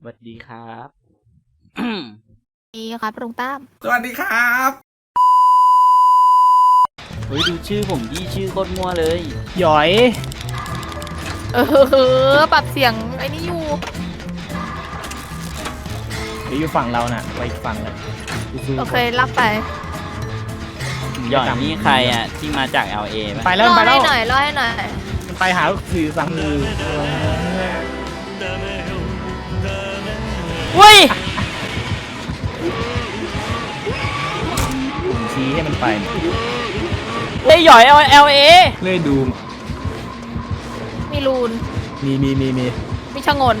สวัสดีครับ ดีครับลุงตั้มสวัสดีครับ เฮ้ยดูชื่อผมยี่ชื่อโคตรมั่วเลย หยอย เออปรับเสียงไอ้นี่อยู่หรืออยู่ฝั่งเราน่ะ ไปอีกฝั่งกันโอเครับไปหย่อนนี่ใครอะ ที่มาจาก LA ป่ะไปรแล้วอไปแล้ให้วหน่อยรอให้หน่อย ไปหาสื่อสังคือ อุ้ย ชี้ให้มันไป เฮ้ยหย่อย LA เลยดู มีรูน มีมีมีมี มีชะงน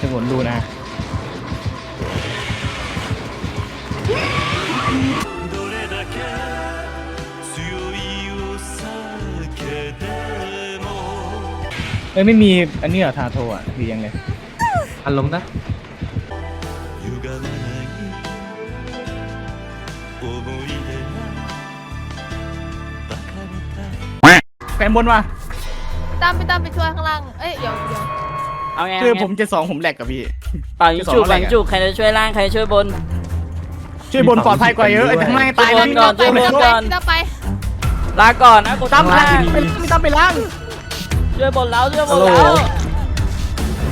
สงวนดูนะ どれだけ強いお酒でも เอ้ยไม่มีอันนี้เหรอทาโทอ่ะคือยังไง อันลงนะแขวนบนว่ะตามไปตามไปช่วยข้างล่าง เอ้ยเดี๋ยวเดี๋ยวเอาไงคือผมเจ็ดสองผมแหลกกับพี่ป่งจุกเป่งจุกใครจะช่วยล่างใครจะช่วยบน ช่วยบนปลอดภัยกว่าเยอะไอ้ทำไมตายแล้ก่อนช่วยบนก่อนไปลาก่อนนะกูตั้มล่างไม่ตั้มไปล่างช่วยบนแล้วช่วยบนแล้ว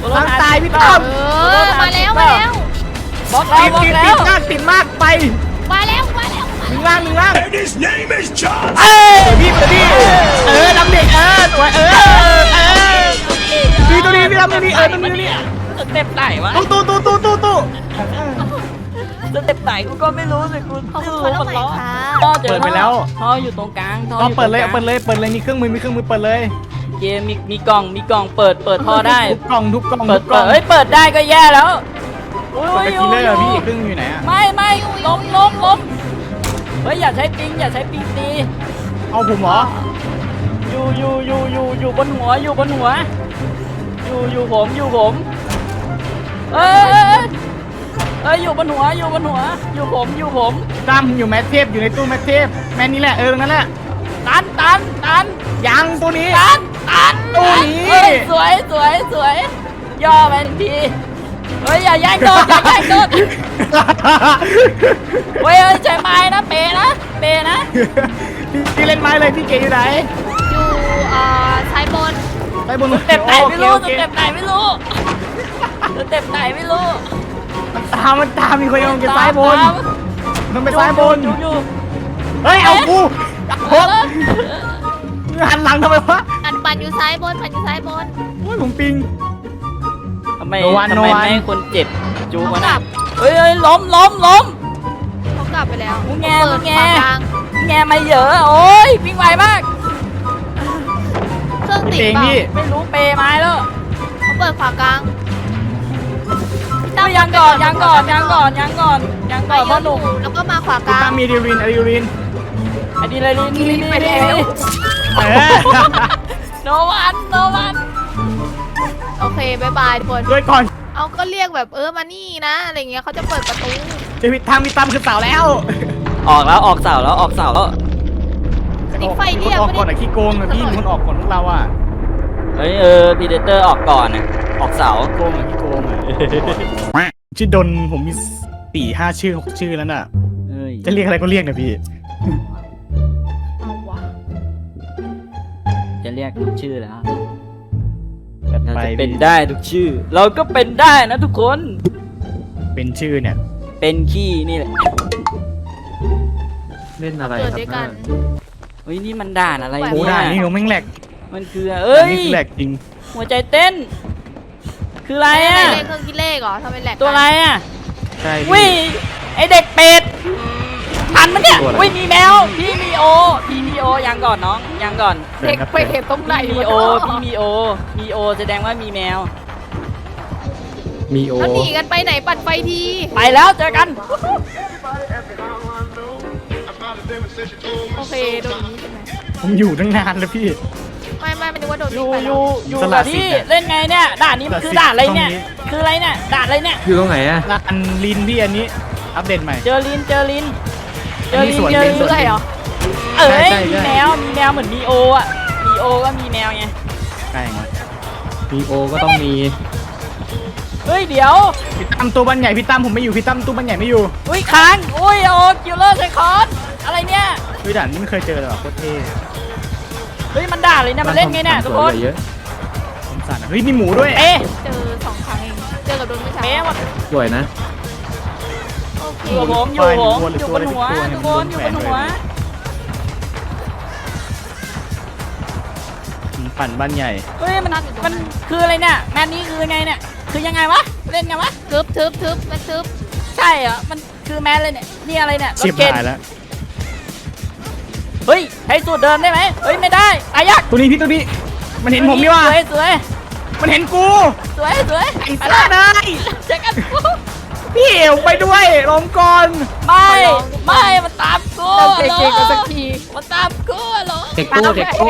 บนล่างตายพี่เปล่ตั้มเออมาแล้วมาแล้วบล็อกแล้วติดบล็อกติดแล้ติดวมากติดมากไปมาแล้วมาแล้วหนึ่งล่างหนึ่งล่าง And his name is John เอ้ยพี่เปิดพี่เออดำเด็กเออสวยเออเออพี่ตัวนี้พี่ดำตัวนี้เออตัวนี้ตัวนี้สเต็ปไหนวะตู้ตู้ตู้ตู้ตู้ตู้สเต็ปไหนกูก็ไม่รู้สิคุณขอบคุณคนละใหม่ค่ะ ท่อเจอเปิดไปแล้ว ท่ออยู่ตรงกลางท่อเอาอยู่เปิดเลยตรเอางกเปิลางดเลยเปิดเลยมีเครื่องมือมีเครื่องมือเปิดเลย เกมมีมีกล่องมีกล่องเปิดเปิดท่อได้ ทุกกล่องทุกกล่องเปิดทุกกล่เปิอดงเฮ้ยเปิดได้ก็แย่แล้วอุ้เปิดยไปกินเลยเหรอพี่เครื่องอยู่ไหนอะไม่ไม่ล้มล้มล้มเฮ้ยอย่าใช้ปิงอย่าใช้ปิงตีเอาผมเหรออยู่อยู่อยู่อยู่อยู่บนหัวอยู่บนหัว อยู่อยู่ผมอยู่ผม เอ้ยเอ้ยเอ้ยเอ้ยอยู่บนหัวอยู่บนหัว อยู่ผมอยู่ผม ตั้มอยู่แมทเทปอยู่ในตู้แมทเทปแมนนี่แหละเออตรงนั้นแหละตันตันตันยังตัวนี้ตัน ตู้นี้เฮ้ยสวยสวยสวยย่อไปทันทีเฮ้ยอย่าแย่งโดดอย่าแย่งโดดเฮ้ยเฮ้ยใช้ไม้นะเปนะเปนะพี่เล่นไม้เลยพี่เก๋อยู่ไหนอยู่เอ่อซ้ายบนไปบนสเต็ปไหนไม่รู้โอสเคเต็ปไหนไม่รู้สเต็ปไหนไม่รู้มันตามมันตามมีคนยังจะซ้ายบน ตมมันไปซ้ายบน อยู่อยู่เฮ้ยเอากูเออหันหลังทำไมวะายบนปันอยู่ซ้ายบนโอ้ยผมปิง ทำไมโนวันทำโนไมวันไม่ให้คนเจ็บจูเขาวะกน่ะลับเฮ้ยเฮ้ยล้มล้มล้ม เขากลับไปแล้วมึงแงเปิมึดงแงขวากลางแงไม่เยอะโอ้ยวิ่งไวมาก เครื่องติดเองเปล่าพี่ไม่รู้เปย์ไม้แล้วเขาเปิดขวากลางเอายังก่อนยังก่อนยังก่อนยังก่อนยังไปก่อนเยพ่ออะหอนุ่ยู่มแล้วก็มาขวากคุณลางตั้มมีดิรินอะดิรินอันนี้เลยนี่นี่นี่ไปแล้นี่วเออ โนวัน โนวัน โอเคบายบายทุกคน ด้วยก่อนเอาก็เรียกแบบเออมานี่นะ อะไรเงี้ยเขาจะเปิดประตูจะพิดทางมีตั้มคือเสาแล้วออกแล้วออกเสาแล้วออกเสาแล้วนี่ไฟมีเรีคยนกออกไม่ก่อนได้อะขี้โกงอะพี่มีคนออกก่อนพวกเราอะเฮ้ยเออพีเดเตอร์ออกก่อนนะออกเสาโกงอะขี้โกงอะชื่อดนผมมีสี่ห้าชื่อหกชื่อแล้วน่ะเอ้ยจะเรียกอะไรก็เรียกนะพี่ จะเรียกทุกชื่อแล้วจัดเราไปจะเป็นพี่ได้ทุกชื่อ เราก็เป็นได้นะทุกคน เป็นชื่อเนี่ยเป็นขี้นี่แหละเล่นอะไรเกิดครับด้วยกันเฮ้ยนี่มันด่านอะไรโอ้โอ้เนี่ได้ยนี่หนูแม่งแหลกมันคือเอ้ยนี่คือแหลกจริงหัวใจเต้น คืออะไรไม่อะเล่นเครื่องคิดเลขเหรอทำไมแหลกตัวอะไรอะ ใช่วิพี่ไอเด็กเป็ดทันมันเนี่ยตัวอะไร วิมีแมวพี่มีโอพี่มีโอยัง ก่อนน้องยังก่อนเด็กไปเห็นตรงไหนพี่มีโอพี่มีโอมีโอแสดงว่ามีแมว มีโอแล้วหนีกันไปไหนปัดไฟที ไปแล้วเจอกัน โอเคโดนอย่างนี้ใช่ไหมผมอยู่ตั้งนานแล้วพี่ ไม่ไม่ไม่นึกว่าโดนอยู่ไปอยู่อยู่สละกับสิทธิ์พี่อะเล่นไงเนี่ยด่านนี้มันคือสละสิทธิ์ด่านอะไรเนี่ยตรงนี้คืออะไรเนี่ยด่านอะไรเนี่ย อยู่ตรงไหนอะแล้วอันลินพี่อันนี้ อัปเดตใหม่ เจอลินเจอลินเจออันนี้ลินสวนเจอลิลินนสวนเรื่อยเหรอ เอ้ยใช่ใช่มีแมวมีแมวเหมือนมีโออะมีโอก็มีแมวไงใช่ไงมีโอก็ต้องมีเฮ้ยเดี๋ยวพี่ตั้มตัวบันใหญ่พี่ตั้มผมไม่อยู่พี่ตั้มตัวบันใหญ่ไม่อยู่อุ้ยค้างอุ้ยโอ้คิวเลอร์ไซคอนอะไรเนี่ยเฮ้ยด่านนี้ไม่เคยเจอเลยว่ะโคตรเท่เฮ้ยมันด่าเลยเนี่ยมันเล่นไงเนี่ยทุกคนเยอะผมสั่นอะเฮ้ยมีหมูด้วยเอ๊ะเจอสองครั้งเอง เจอกับโดนไม่ใช่เป๊ะหมดสวยนะ โอเคอยู่กับผมอยู่กับผมอยู่บนหัวทุกคนอยู่บนหัว ปั่นบ้านใหญ่ เฮ้ยมันมันคืออะไรเนี่ยแมนนี้คือไงเนี่ยคือยังไงวะเล่นไงวะทึบทึบทึบมันทึบใช่เหรอมันคือแมนเลยเนี่ยนี่อะไรเนี่ยรชิถบเกณฑ์หายแล้ว เฮ้ยให้สูตรเดิมได้ไหมเฮ้ยไม่ได้ตายยากตัวนี้พี่ตัวนี้ มันเห็นผมนี่ว่า สวยสวยมันเห็นกูสวยสวยไอ้ไปสัละตว์เลยเจอกันพี่เอวไปด้วยลงก่อน ไม่ไม่มันตามกูเติมเก่งๆกันสักที มันตามกูเหรอเด็กโก้เด็กโก้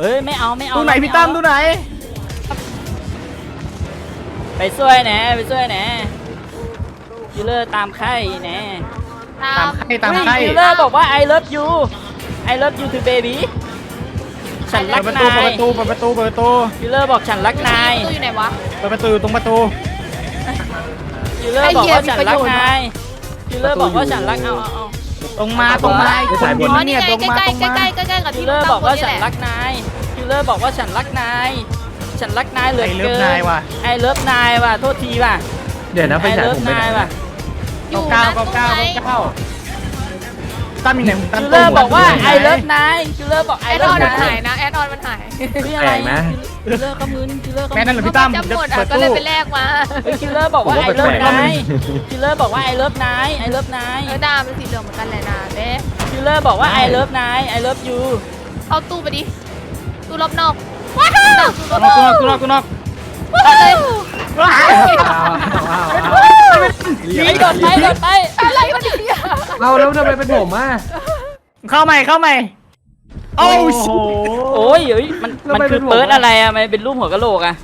เฮ้ยไม่เอาไม่เอาตัวไหนพี่ตั้มตัวไหน ไปช่วยแหน่ไปช่วยแหน่คิลเลอร์ตามใครแหน่ตามใครตามใครคิลเลอร์บอกว่า I love you I love you to baby ฉันรัเปิกดประตูนาเปิดยประตูเปิดประตูเปิดประตูคิลเลอร์บอกฉันรักนายตู้อยู่ไหนวะเปิดประตูตรงประตูคิลเลอร์ไอ้บอกเหี้ยว่าฉันรักมีประโยชน์นายคิลเลอร์บอกว่าฉันรักเอาเอาเอา ตรงมาตรงมาไปสายบคนอ๋อยืนี่เนี่ยไงตรงใกมาล้ตรงใกล้มาใกล้ใกล้ใกล้กับคิที่ลเลอร์บอกว่าฉันแหรัละกนายคิลเลอร์บอกว่าฉันรักนาย ฉันรักนายเหลือไอ้เลิเกิฟนนายว่ะไอเลิฟนายว่ะโทษทีว่ะเดี๋ยวนะไปไอฉายเลิผฟมไปไหนนายว่ะ อยู่เก้านะเก้าตรงเก้าไหนเก้า ตั้มมีไหนผมตั้มคิลเลอร์บอกว่าไหนไอเลิฟนายคิลเลอร์บอกไอแอดเลิอฟอนมันนาหายยนะแอดออนมันหายคืออะไรแปลกนะ คิลเลอร์ข้อมือคิลเลอร์ข้อแม่นั่นเหรมือพี่ตั้มจะจะหมดเปิอะดก็ตู้เลยไปแลกมาเฮ้ยคิลเลอร์บอกว่าผมไอว่าเลิฟแปลกๆนายคิลเลอร์บอกว่าไอเลิฟนายไอเลิฟนายเออดาเป็นสีเหลืองเหมือนกันแหละนะเด้คิลเลอร์บอกว่าไอเลิฟนายไอเลิฟยูเอาตู้ไปดิตู้รอบนอกว้าวตู้รกูอบนนออกกกูนอกกูนอกเอาเลย ว้าวเอาเอาเอา ไอโดดไปโดดไปอะไรวะเนี่ยเอาแล้วทำไมเป็นผมอะเข้าใหม่เข้าใหม่โอ้โหโอ้ยเฮ้ยมันมันคือเปิดอะไรอะมันเป็นรูปหัวกะโหลกอะ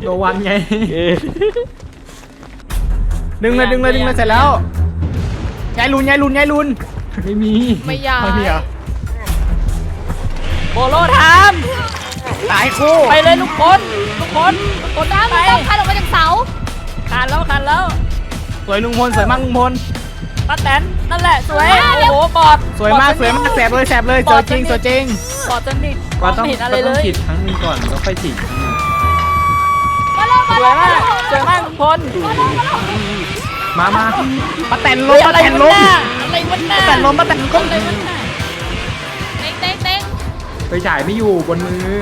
โนวันไงดึงเลยดึงเลยดึงเลยเสร็จแล้วย้ายลุนย้ายลุนย้ายลุนไม่มีไม่ยาไม่มีเหรอโบโลทตายคู่ำไปเลยลูกคนลูกคนลูกคนดาไปมันต้องคันออกมาจากเสาขาดแล้วขาดแล้ว สวยลุงพลสวยมากลุงพลป้าแตนนั่นแหละสวยโอ้โหบอดสวยมากสวยมากแสบเลยแสบเลยสวยจริงสวยจริงบอดสนิทมว่าองต้องไม่เห็นอะไรว่าเลต้องยฉีดครั้งหนึงก่อนแล้วค่อยฉีดมาแล้วสมาวยแล้วมากสวยมากลุงพลมามาป้าแตนล้เฮ้มยป้าอะไรแตนวะล้มน่ะอะไรวะน่ะป้าแตนล้มป้าแตนล้มอะไรวะน่ะเต้งเต้งเต้งไปฉายไม่อยู่บนมือ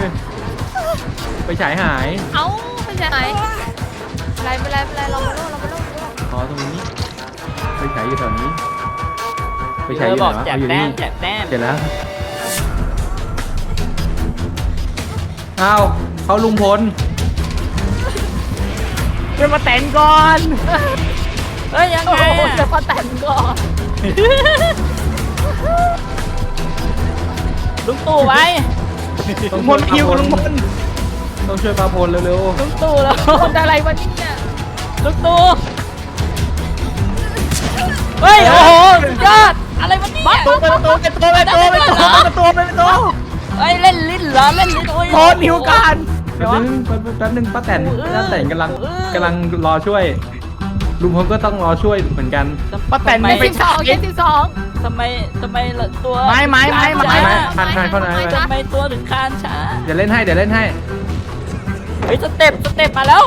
ไปฉายหาย เอ้าไม่ใช่ไหนอะไรไม่เป็นไรไม่เป็นไรเรามาโลเรามาโล อ๋อตรงนี้ไปฉายอยู่แถวนี้ไปเธฉายออยู่ไหบนอกวะแจกเอาอยู่แต้นี่มแจกแต้มเสร็จแล้วอ้าวเขาลุงพลเป็นป้าแตนก่อน เฮ้ยยังโอ้ไงโหอะจะพอแต่งก่อนลุงตู่ไว้ลุงพลมาคิวกับลุงพลต้องช่วยพาพลเร็วลุงตู่แล้วคนอะไรวะเนี่ยลุงตู่ เฮ้ยโอ้โหสุดยอดอะไรวะเนี่ยตัวเป็นตัวเป็นตัวเป็นตัวเป็นตัวเป็นตัวเป็นตัวเฮ้ยเล่นลิ้นเหรอเล่นลิ้นโอ้ยโคตรหิวกันๆแป๊บนึงแป๊บแป๊บนึงป้าแตนเออป้าแตนกำลังเออกำลังรอช่วยลุงพลก็ต้องรอช่วยเหมือนกันป้าแตนทำไมไม่ไปสิบสองเจ็ดสิบสองทำไมทำไมละตัวไม้ไม้ไม้ไม้ไม้ช้าทันทันเข้าไหนทำไมตัวถึงคานช้าเดี๋ยวเล่นให้เดี๋ยวเล่นให้เฮ้ยสเต็ปสเต็ปมาแล้ว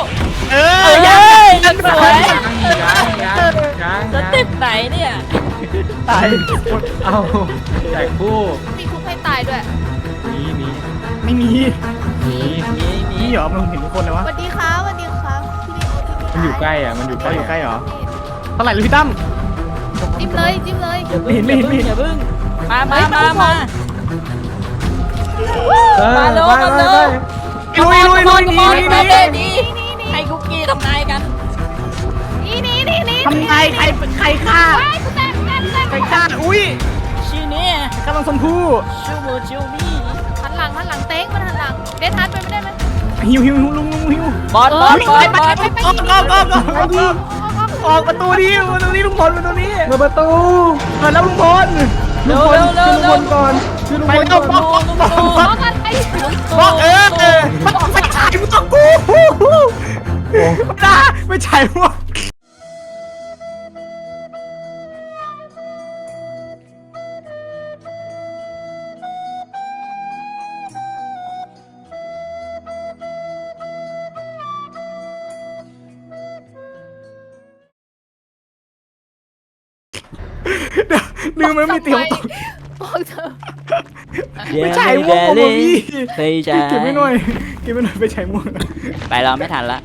เอเอ้อยยังยังสวยยังยังยังสเต็ปไหนเนี่ยตายเอาแจกคู่มีคุกให้ตายด้วยมีมีไม่มีมีมีมีนี่เหรอมันเห็นทุกคนเลยวะสวัสดีครับสวัสดีครับพี่นิโอที่มันอยู่ใกล้อะมันอยู่ใกเขาล้อยู่ใกล้เหรอเท่าไหร่เลยพี่ตั้ม จิ้มเลยจิ้มเลยอย่าเพิ่งไม่อย่าเห็นไม่เห็นเพิ่งอย่าเพิ่งมามามามา เออมาเร็วไปมาไปเร็ว ไป ลุยลุยลุยหนีขโมหนีหนีให้คุกกี้ทำนายกันนี่นี่นี่นี่ทำไงใครใครฆ่าใครฆ่าอุ้ยชื่อนี้กำลังชมพู่ชื่อมูชิวมี่หันหลังหันหลังเต้งมันหันหลังเดทันไปไม่ได้ไหมหิวหิวหิวลุงลุงหิวบอลบอลบอลบอลออกออกออกออกออกออกออกประตูนี้ประตูนี้ลุงพลประตูนี้เปิดประตูเปิดแล้วลุงพลเร็วเร็วเร็วลุงเร็พวลก่อนช่วยลุงไปพลแล้วก่อนบอกบอกบอกบอกบอกอ ดูตกูไม่ได้ไม่ใช่วะลืมมันไม่เตียงตัวพวกเธอ ไม่ใช่วะผมอะพี่ ใจ เก็บไม่หน่อย กินไม่หน่อยไปใช้ม่วงไปเราไม่ทันละ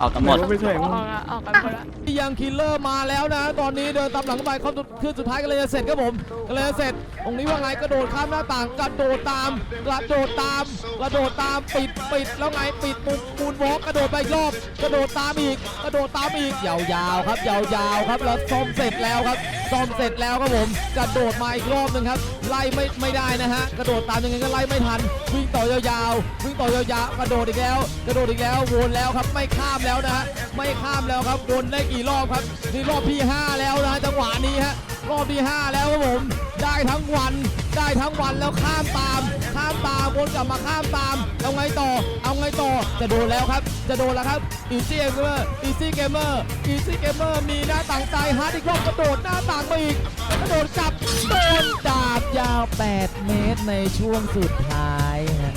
ออกกันหมด ไม่ใช่อม่วงอกอะออกกันหมดละยังคิลเลอร์มาแล้วนะ ตอนนี้เดินตามหลังเข้าไปเขาขึ้นสุดท้ายกันเลยจะเสร็จครับผมกันเลยจะเสร็จตรงนี้ว่าไงกระโดดข้ามหน้าต่างกระโดดตามกระโดดตามกระโดดตามปิดปิดแล้วไงปิดมุมปูนวอล์กกระโดดไปอีกรอบกระโดดตามอีกกระโดดตามอีกยาวๆครับยาวๆครับแล้วซ่อมเสร็จแล้วครับซ่อมเสร็จแล้วครับผมกระโดดมาอีกรอบหนึ่งครับไล่ไม่ไม่ได้นะฮะกระโดดตามยังไงก็ไล่ไม่ทันวิ่งต่อยาวๆวิ่งต่อยาวๆกระโดดอีกแล้ว กระโดดอีกแล้ววนแล้วครับไม่ข้ามแล้วแล้วนะฮะไม่ข้ามแล้วครับวนได้กี่รอบครับนี่รอบที่ 5 แล้วนะจังหวะนี้ฮะรอบที่ 5 แล้วครับผมได้ทั้งวันได้ทั้งวันแล้วข้ามตาม ข้ามตามวนกลับมาข้ามตามเอาไงต่อ เอาไงต่อจะโดนแล้วครับ จะโดนแล้วครับอีซี่เกมเมอร์อีซี่เกมเมอร์อีซี่เกมเมอร์มีหน้าต่างใจฮาร์ดอีกรอบกระโดดหน้าต่างมาอีกกระโดดกลับโดนดาบยาว 8 เมตรในช่วงสุดท้ายฮะ